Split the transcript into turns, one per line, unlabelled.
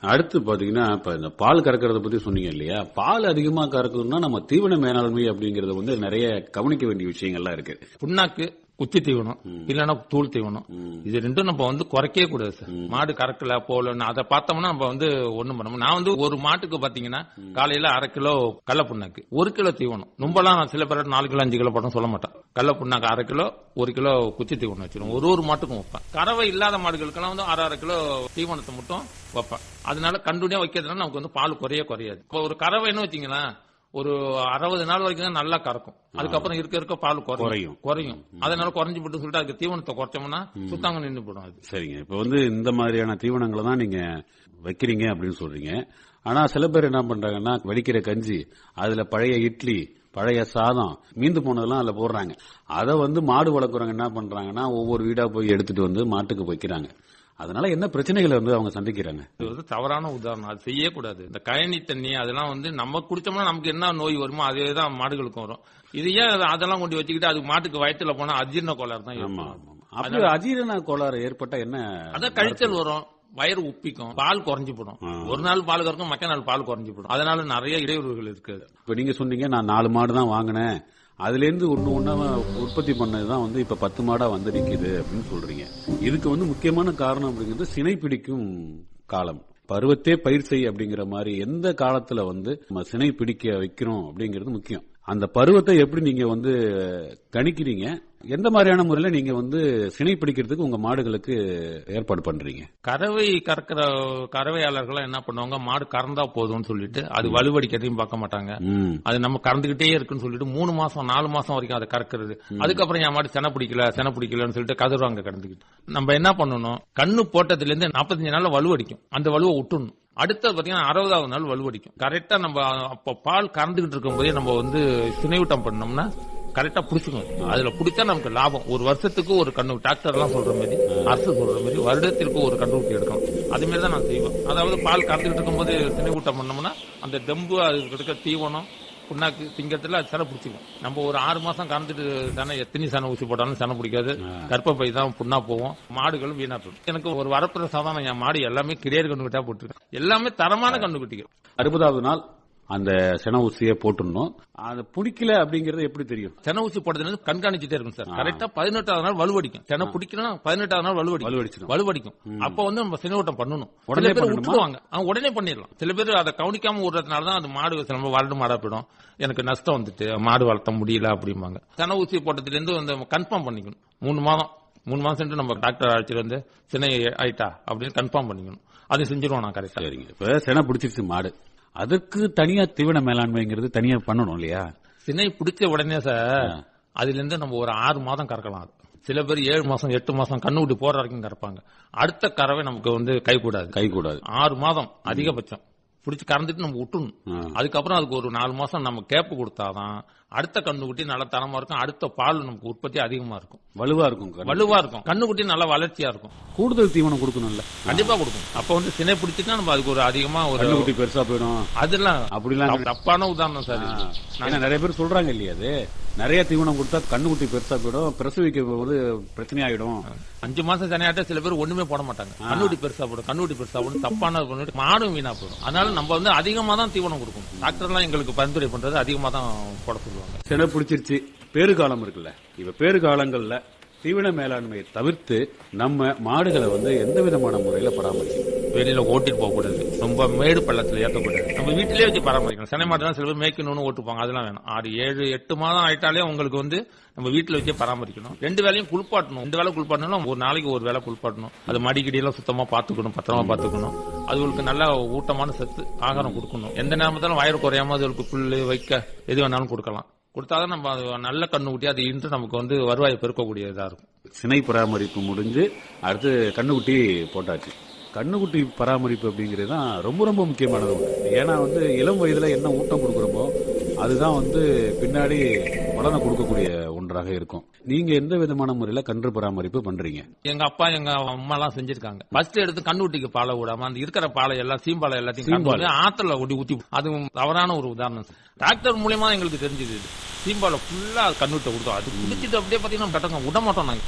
அடுத்து பாத்தீங்கன்னா இப்ப இந்த பால் கறக்கிறத பத்தி சொன்னீங்க இல்லையா? பால் அதிகமா கறக்கணும்னா நம்ம தீவன மேலாண்மை அப்படிங்கறது வந்து நிறைய கவனிக்க வேண்டிய விஷயங்கள்லாம் இருக்கு.
புண்ணாக்கு குச்சி தீவனம் இல்லைன்னா தூள் தீவனம் இது ரெண்டும் நம்ம வந்து குறைக்கவே கூடாது சார். மாடு கறக்கல போலன்னு அதை பார்த்தோம்னா நம்ம வந்து ஒண்ணும் பண்ண முடியாது. நான் வந்து ஒரு மாட்டுக்கு பாத்தீங்கன்னா காலையில அரை கிலோ கடல புண்ணாக்கு ஒரு கிலோ தீவனம் ரொம்பலாம் சில பேர் நாலு கிலோ அஞ்சு கிலோ போட்டோம் சொல்ல மாட்டேன். கடல புண்ணாக்கு அரை கிலோ ஒரு கிலோ குச்சி தீவனம் வச்சிருவோம். ஒரு ஒரு மாட்டுக்கும் வைப்பேன். கறவை இல்லாத மாடுகளுக்கெல்லாம் வந்து அரை அரை கிலோ தீவனத்தை மட்டும் வைப்பேன். அதனால கண்டுடியா வைக்கிறதுனால நமக்கு வந்து பால் குறைய குறையாது. இப்போ ஒரு கறவைன்னு வச்சீங்களேன் ஒரு அறுபது நாள் வரைக்கும் தான் நல்லா கறக்கும். அதுக்கப்புறம் இருக்க இருக்க பால்
குறையும்.
குறையும். அதனால குறைஞ்சு போட்டு சொல்லிட்டு அதுக்கு தீவனத்தை குறைச்சோம்னா சுத்தாங்க நின்று போடும் அது.
சரிங்க. இப்ப வந்து இந்த மாதிரியான தீவனங்களை தான் நீங்க வைக்கிறீங்க அப்படின்னு சொல்றீங்க. ஆனா சில பேர் என்ன பண்றாங்கன்னா வடிக்கிற கஞ்சி அதுல பழைய இட்லி பழைய சாதம் மீந்து போனதெல்லாம் அதுல போடுறாங்க. அதை வந்து மாடு வளர்க்குறவங்க என்ன பண்றாங்கன்னா ஒவ்வொரு வீடா போய் எடுத்துட்டு வந்து மாட்டுக்கு வைக்கிறாங்க. அதனால என்ன பிரச்சனைகளை வந்து அவங்க சந்திக்கிறாங்க?
இது வந்து தவறான உதாரணம். அது செய்யக்கூடாது. இந்த கழனி தண்ணி அதெல்லாம் வந்து நம்ம குடிச்சோம்னா நமக்கு என்ன நோய் வருமோ அதே தான் மாடுகளுக்கும் வரும். இது ஏன் அது- அதெல்லாம் கொண்டு வச்சுக்கிட்டு அதுக்கு மாட்டுக்கு வயித்துல போனா அஜீரண கோளாறு தான்.
ஆமா. அப்படி அஜீரண கோளாறு ஏற்பட்டா என்ன
அதான் கழிச்சல் வரும். வயிறு உப்பிக்கும். பால் குறைஞ்சு போடும். ஒரு நாள் பால் கறக்கும் மக்க நாள் பால் குறைஞ்சு போடும். அதனால நிறைய இடையூறுகள் இருக்குது
இப்ப நீங்க சொன்னீங்க நான் நாலு மாடு தான் வாங்கினேன். அதுலேருந்து ஒன்று ஒன்றா உற்பத்தி பண்ணது தான் வந்து இப்போ பத்து மாடாக வந்து நிற்கிது அப்படின்னு சொல்கிறீங்க இதுக்கு வந்து முக்கியமான காரணம் அப்படிங்கிறது சினை பிடிக்கும் காலம். பருவத்தே பயிர் செய் அப்படிங்கிற மாதிரி எந்த காலத்தில் வந்து நம்ம சினை பிடிக்க வைக்கிறோம் அப்படிங்கிறது முக்கியம். அந்த பருவத்தை எப்படி நீங்க வந்து கணிக்கிறீங்க? எந்த மாதிரியான முறையில நீங்க வந்து சினை பிடிக்கிறதுக்கு உங்க மாடுகளுக்கு ஏற்பாடு பண்றீங்க?
கறவை கறக்கிற கறவையாளர்கள் என்ன பண்ணுவாங்க மாடு கறந்தா போதும்னு சொல்லிட்டு அது வலுவடிக்கிறதையும் பார்க்க மாட்டாங்க. அது நம்ம கறந்துகிட்டே இருக்குன்னு சொல்லிட்டு மூணு மாசம் நாலு மாசம் வரைக்கும் அதை கறக்கிறது. அதுக்கப்புறம் என் மாடு சென பிடிக்கல சென பிடிக்கலன்னு சொல்லிட்டு கதறுவாங்க கடந்துக்கிட்டு நம்ம என்ன பண்ணணும் கண்ணு போட்டதுல இருந்து நாற்பத்தஞ்சு நாள்ல வலுவடிக்கும். அந்த வலுவை விட்டுணும் அடுத்தது பாத்தீங்கன்னா அறுபதாவது நாள் வலுவடிக்கும். கரெக்டா நம்ம அப்ப பால் கறந்துகிட்டு இருக்கும் போதே நம்ம வந்து சுனைவூட்டம் பண்ணோம்னா கரெக்டா புடிச்சுக்கணும் அதுல புடிச்சா நமக்கு லாபம். ஒரு வருஷத்துக்கு ஒரு கண்ணு டாக்டர் எல்லாம் சொல்ற மாதிரி அரசு சொல்ற மாதிரி வருடத்திற்கு ஒரு கண்ணுக்குட்டி எடுக்கணும். அது தான் நான் செய்வேன். அதாவது பால் கறந்துகிட்டு இருக்கும்போது சினையூட்டம் பண்ணோம்னா அந்த தெம்பு அதுக்கு இருக்க தீவனம் புண்ணாக்கு திங்கத்துல அது செனை பிடிச்சிக்கும். நம்ம ஒரு ஆறு மாசம் கறந்துட்டு தானே எத்தனை சனை ஊசி போட்டாலும் செனை பிடிக்காது. கர்ப்பப்பை தான் புண்ணா போவோம் மாடுகளும் வீணா போகும். எனக்கு ஒரு வரப்பிரசாதம் என் மாடு எல்லாமே கிரியர் கண்ணுக்குட்டியா போட்டுருக்கேன். எல்லாமே தரமான கண்ணுக்குட்டிகள்
அறுபதாவது நாள் அந்த சென ஊசியை போட்டுடணும். அது பிடிக்கல அப்படிங்கறது எப்படி தெரியும்?
செனை ஊசி போடுறது கண்காணிச்சுட்டே இருக்கும் சார். கரெக்டா பதினெட்டாவது நாள் வலுவடிக்கும். செனை பிடிக்கணும் பதினெட்டாவது நாள் வலுவடிக்கும்.
வலுவடிச்சிடும்.
வலுவடிக்கும். அப்ப வந்து நம்ம சினையூட்டம் பண்ணணும்.
உடனே?
விட்டுருவாங்க உடனே பண்ணிடலாம். சில பேர் அதை கவனிக்காம விடுறதுனால தான் அது மாடு நம்ம வறண்டு மாடா போயிடும். எனக்கு நஷ்டம் வந்துட்டு மாடு வளர்த்த முடியல அப்படிம்பாங்க. செனை ஊசி போட்டதுல இருந்து வந்து கன்ஃபார்ம் பண்ணிக்கணும். மூணு மாதம் மூணு மாசம் நம்ம டாக்டர் அழைச்சிட்டு வந்து சினை ஆயிட்டா? அப்படின்னு கன்ஃபார்ம் பண்ணிக்கணும். அதை செஞ்சிருவோம் நான் கரெக்டா
சரிங்க. இப்ப சென பிடிச்சிருச்சு மாடு. அதுக்கு தனியா தீவன மேலாண்மைங்கிறது தனியா பண்ணணும் இல்லையா?
சினை பிடிச்ச உடனே சார் அதுல இருந்து நம்ம ஒரு ஆறு மாதம் கறக்கலாம் அது. சில பேர் ஏழு மாசம் எட்டு மாசம் கண்ணு விட்டு போற வரைக்கும் கறப்பாங்க. அடுத்த கறவை நமக்கு வந்து கை கூடாது
கை கூடாது
ஆறு மாதம் அதிகபட்சம். பிடிச்சி கறந்துட்டு நம்ம விட்டுணும். அதுக்கப்புறம் அதுக்கு ஒரு நாலு மாசம் நம்ம கேப்பு கொடுத்தாதான் அடுத்த கண்ணுக்குட்டி நல்ல தரமா இருக்கும். அடுத்த பால் நமக்கு உற்பத்தி அதிகமா இருக்கும்.
வலுவா இருக்கும்.
வலுவா இருக்கும். கண்ணுக்குட்டி நல்லா வளர்ச்சியா இருக்கும்.
கூடுதல் தீவனம் கொடுக்கணும்ல.
கண்டிப்பா கொடுக்கும். அப்ப வந்து சினை பிடிச்சிட்டா நம்ம அதுக்கு ஒரு அதிகமா ஒரு
கண்ணுக்குட்டி பெருசா போயிடும்.
அதெல்லாம்
அப்படிலாம்
தப்- தப்பான உதாரணம் சார்.
ஏன்னா நிறைய பேர் சொல்றாங்க இல்லையா அது? நிறைய தீவனம் கொடுத்தா கண்ணுக்குட்டி பெருசா போயிடும். பிரசவிக்க போது பிரச்சனை ஆயிடும்.
அஞ்சு மாசம் சனியாட்ட சில பேர் ஒண்ணுமே போட மாட்டாங்க. கண்ணுட்டி பெருசா போடும் கண்ணுட்டி பெருசா போடும் தப்பான மாடும் வீணா போடும் அதனால நம்ம வந்து அதிகமா தான் தீவனம் கொடுக்கணும். டாக்டர்லாம் எங்களுக்கு பரிந்துரை பண்றது அதிகமா தான் போட சொல்லுவாங்க.
சென பிடிச்சிருச்சு. பேறுகாலம் இருக்குல்ல. இப்ப பேறுகாலங்கள்ல தீவன மேலாண்மையை தவிர்த்து நம்ம மாடுகளை வந்து எந்த விதமான முறையில பராமரிக்கணும்?
வெளியில ஓட்டிட்டு போகக்கூடாது. ரொம்ப மேடு பள்ளத்தில் ஏற்றக்கூடாது நம்ம வீட்டிலேயே வச்சு பராமரிக்கணும். சென்னை மாடு சில பேர் மேய்க்கணும்னு ஓட்டுப்பாங்க. அதெல்லாம் வேணும். ஆறு ஏழு எட்டு மாதம் ஆயிட்டாலே உங்களுக்கு வந்து நம்ம வீட்டில் வச்சே பராமரிக்கணும். ரெண்டு வேலையும் குளிப்பாட்டணும். ரெண்டு வேலை குளிப்பாட்டணும் ஒரு நாளைக்கு ஒரு வேலை குளிப்பாட்டணும். அது மடிக்கடியெல்லாம் சுத்தமாக பார்த்துக்கணும் பத்திரமா பார்த்துக்கணும். அதுகளுக்கு நல்ல ஊட்டமான சத்து ஆகாரம் கொடுக்கணும். எந்த நேரத்தாலும் வயிறு குறையாம அதுகளுக்கு புல்லு வைக்க எது வேணாலும் கொடுக்கலாம். கொடுத்தாதான் நம்ம அது நல்ல கண்ணு அது இன்று நமக்கு வந்து வருவாயை பெருக்கக்கூடியதாக இருக்கும்.
சினை பராமரிப்பு முடிஞ்சு அடுத்து கண்ணுக்குட்டி போட்டாச்சு. கண்ணுக்குட்டி பராமரிப்பு அப்படிங்கிறது தான் ரொம்ப ரொம்ப முக்கியமானது. ஏன்னா வந்து இளம் வயதுல என்ன ஊட்டம் கொடுக்குறோமோ அதுதான் வந்து பின்னாடி பலனை கொடுக்கக்கூடிய ஒன்றாக இருக்கும். நீங்க எந்த விதமான முறையில கன்று பராமரிப்பு பண்றீங்க?
எங்க அப்பா எங்க அம்மா எல்லாம் செஞ்சிருக்காங்க. ஃபர்ஸ்ட் எடுத்து கண்ணுட்டிக்கு பாலை விடாம அந்த இருக்கிற பாலை எல்லாம் சீம்பாலை எல்லாத்தையும் ஆத்துல ஒட்டி ஊத்தி அதுவும் தவறான ஒரு உதாரணம். டாக்டர் மூலியமா எங்களுக்கு தெரிஞ்சது சீம்பாலை ஃபுல்லா கண்ணுட்ட கொடுத்தோம். அது குடிச்சிட்டு அப்படியே பாத்தீங்கன்னா விட மாட்டோம் நாங்க.